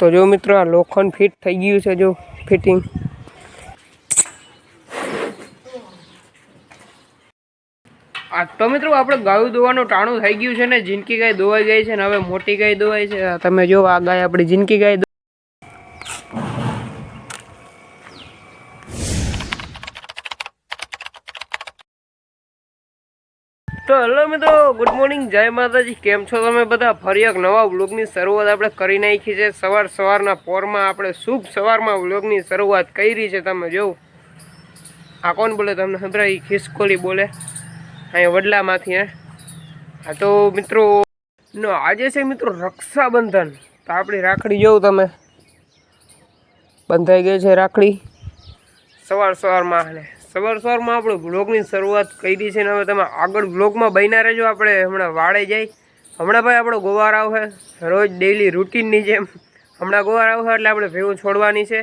તો જો મિત્રો, આ લોખંડ ફિટ થઈ ગયું છે જો ફિટિંગ. આ તો મિત્રો, આપણે ગાયું દોવાનું ટાણું થઈ ગયું છે ને, જિંદગી ગાય દોવાઈ ગઈ છે ને, હવે મોટી ગાય દોવાય છે. તમે જો આ ગાય આપણી જિંદગી ગાય તો હલો મિત્રો ગુડ મોર્નિંગ જય માતાજી. કેમ છો તમે બધા? ફરી એક નવા વ્લોગની શરૂઆત આપણે કરી નાખી છે. સવાર સવારના પોરમાં આપણે શુભ સવારમાં વ્લોગની શરૂઆત કરી છે તમે જોવું. આ કોણ બોલે તમને સંભળાય ખિસકોલી બોલે. અહીંયા વડલામાંથી, હે? હા તો મિત્રો, નો, આજે છે મિત્રો રક્ષાબંધન. તો આપણી રાખડી જોવું તમે. બંધાઈ ગઈ છે રાખડી. સવાર સવારમાં સવાર સવારમાં આપણે બ્લોગની શરૂઆત કરી છે ને હવે તમે આગળ બ્લોગમાં બન્યા રહેજો. આપણે હમણાં વાળે જાય હમણાં ભાઈ આપણો ગોવાર આવશે. રોજ ડેઈલી રૂટીનની જેમ. હમણાં ગોવાર આવશે એટલે આપણે ભેગું છોડવાની છે.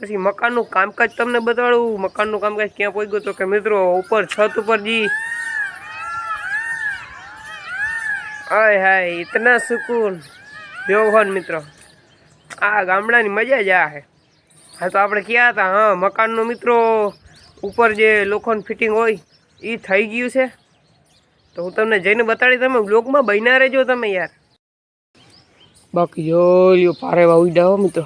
પછી મકાનનું કામકાજ તમને બતાડું. મકાનનું કામકાજ ક્યાં પહોંચ્યું તો કે મિત્રો ઉપર છત ઉપર જી. હાય હાય, ઇતના સુકૂન. જો હોન મિત્રો. આ ગામડાની મજા જ આ હે. હા, તો આપણે ક્યાં હતા? હા, મકાનનો મિત્રો. ઉપર જે લોખંડ ફિટિંગ હોય એ થઈ ગયું છે. તો હું તમને જઈને બતાડી તમે બ્લોગમાં બન્યા રહેજો તમે યાર. બાકી જો લ્યો પારે વાવી હો મિત્રો.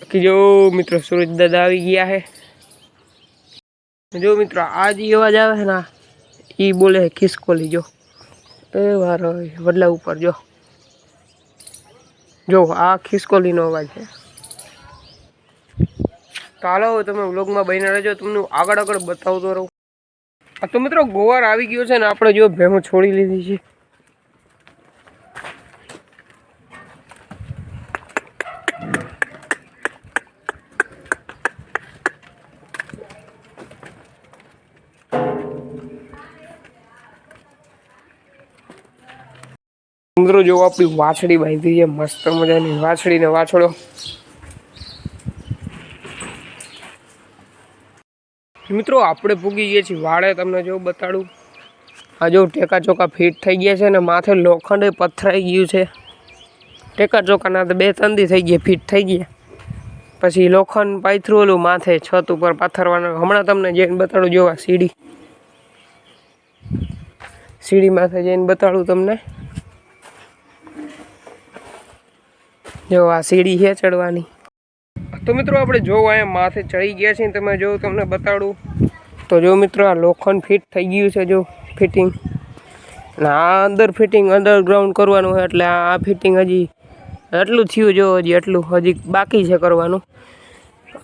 બાકી જો મિત્રો સુરજ દાદા આવી ગયા છે. જો મિત્રો, આ જે અવાજ આવે છે ને એ બોલે ખિસકો લીજો એ વાર વડલા ઉપર, જો. જો, આ ખિસકોલીનો અવાજ છે. ચાલો તમે વ્લોગમાં બહીને રહેજો. તમને આગળ આગળ બતાવતો રહું. આ તો મિત્રો, ગોવાર આવી ગયો છે ને, આપણે જો ભેહું છોડી લીધી છે. મિત્રો, જો આપણી વાછડી બાંધી છે, મસ્ત મજાની વાછડીને વાછડો. મિત્રો, આપણે ભૂગી ગયા છીએ વાળે તમને જો બતાડું. આ જો ટેકા ચોકા ફિટ થઈ ગયા છે ને માથે લોખંડ પથરાઈ ગયું છે. ટેકા ચોકાના તો બે તંદી થઈ ગયા, ફિટ થઈ ગયા. પછી લોખંડ પાથરું ઓલું માથે, છત ઉપર પાથરવાનું. હમણાં તમને જઈને બતાડું જોવા સીડી સીડી. માથે જઈને બતાડું તમને. જો આ સીડી છે ચડવાની. તો મિત્રો આપણે જો અહીંયા માથે ચડી ગયા છીએ તમે જો તમને બતાડું. તો જો મિત્રો આ લોખંડ ફિટ થઈ ગયું છે જો ફિટિંગ. અને આ અંદર ફિટિંગ અંડરગ્રાઉન્ડ કરવાનું છે એટલે આ ફિટિંગ હજી એટલું થયું જો હજી એટલું હજી બાકી છે કરવાનું.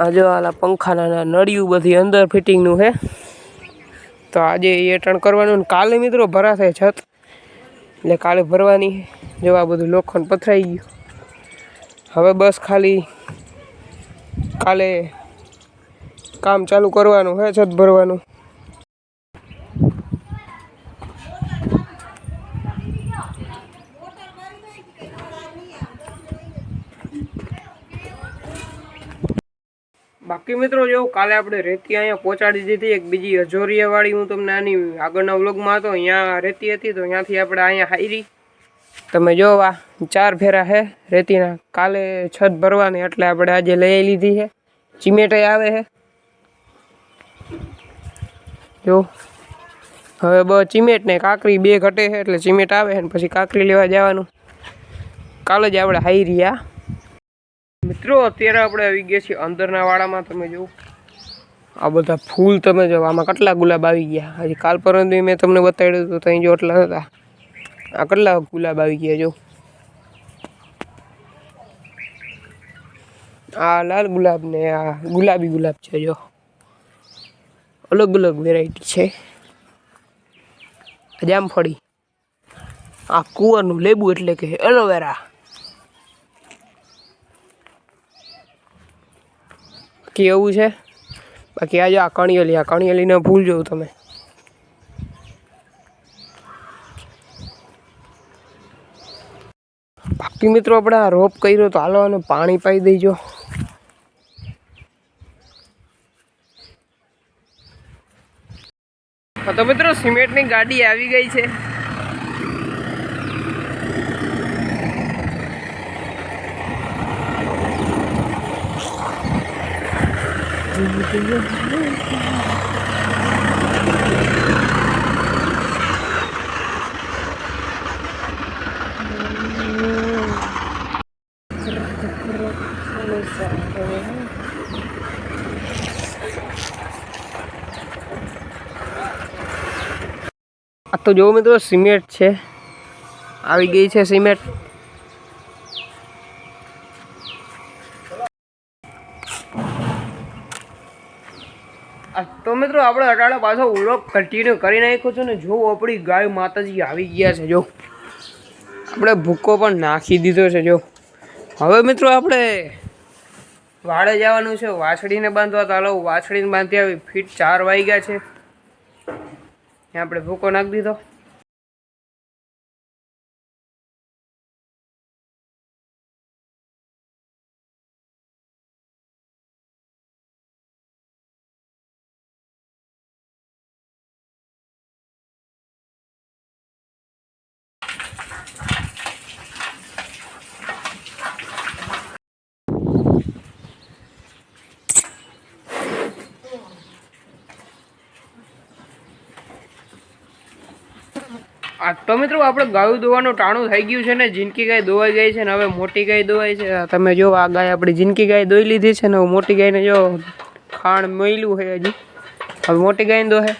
આ જો આલા પંખાના નળિયું બધી અંદર ફિટિંગનું છે. તો આજે એ ટણ કરવાનું ને કાલે મિત્રો ભરાશે છત. એટલે કાલે ભરવાની જો આ બધું લોખંડ પથરાઈ ગયું. હવે બસ ખાલી કાલે કામ ચાલુ કરવાનું, હે, છત ભરવાનું. બાકી મિત્રો, જો કાલે આપણે રેતી અહીંયા પહોંચાડી દીધી, એક બીજી અજોરિયાવાળી હું તમને આની આગળના વ્લોગમાં હતો, અહીંયા રેતી હતી, તો અહીંયાથી આપણે અહીંયા હારી તમે જોવા, ચાર ફેરા છે રેતીના કાલે છત ભરવાની એટલે આપણે આજે લઈ લીધી છે ચીમેટે આવે છે જો, હવે બ ચીમેટ ને કાકરી બે ઘટે છે એટલે ચીમેટ આવે છે ને પછી કાકરી લેવા જવાનું. કાલે જ આપણે હાઈ રહ્યા. મિત્રો, અત્યારે આપણે આવી ગયા છીએ અંદરના વાડામાં, તમે જુઓ. આ બધા ફૂલ તમે જો, આમાં કેટલા ગુલાબ આવી ગયા. હજી કાલ પરંતુ મેં તમને બતાવ્યું હતું ત્યાં જો એટલા હતા. આ કેટલા ગુલાબ આવી ગયા જો? આ લાલ ગુલાબ ને આ ગુલાબી ગુલાબ છે જો. અલગ અલગ વેરાયટી છે. જામફળી આ કુંવરનું લેબુ એટલે કે એલોવેરા. બાકી એવું છે? બાકી આજે આ કણિયલી, આ કણિયલીને ભૂલજો તમે. બાકી મિત્રો આપણે આ રોપ કર્યો તો હાલો અને પાણી પાઈ દેજો તો મિત્રો સિમેન્ટની ગાડી આવી ગઈ છે Thank you. આ તો જોવો મિત્રો, સિમેન્ટ છે. આવી ગઈ છે સિમેન્ટ. તો મિત્રો, આપણે અટાડો પાછો ઉલોક કન્ટિન્યુ કરી નાખ્યો છે ને જો આપણી ગાય માતાજી આવી ગયા છે, જો. આપણે ભૂકો પણ નાખી દીધો છે, જો. હવે મિત્રો, આપણે વાડે જવાનું છે, વાછડીને બાંધવા. તો હાલો, વાછડીને બાંધી આવી, ફીટ ચાર વાગ્યા છે. ત્યાં આપણે ભૂકો નાખી દીધો. તો મિત્રો આપણે ગાયું દોવાનું ટાણું થઈ ગયું છે ને જિંદગી ગાય દોવાઈ ગઈ છે ને, હવે મોટી ગાય દોવાઈ છે. તમે જો આ ગાય આપણી જિંદગી ગાય દોઈ લીધી છે ને મોટી ગાયને જો ખાણ મળ્યું છે હજી. હવે મોટી ગાયને દોહે.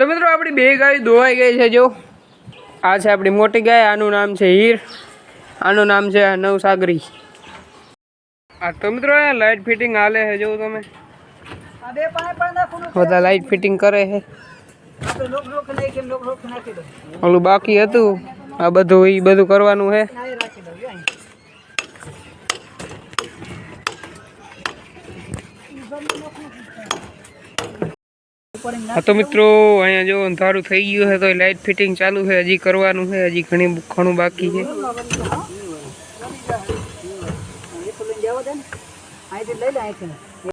તો મિત્રો આપણી બે ગાય દોવાઈ ગઈ છે જો. આ છે આપણી મોટી ગાય, આનું નામ છે હીર. આનું નામ છે નવસાગરી. આ તો મિત્રો અહીંયા લાઇટ ફિટિંગ હાલે છે, જો તમે. બધા લાઇટ ફિટિંગ કરે છે. ઓલું બાકી હતું. આ બધું એ બધું કરવાનું છે. હા તો મિત્રો અહીંયા જો અંધારું થઈ ગયું છે તો લાઇટ ફિટિંગ ચાલુ છે હજી કરવાનું છે હજી ઘણી ઘણું બાકી છે લઈ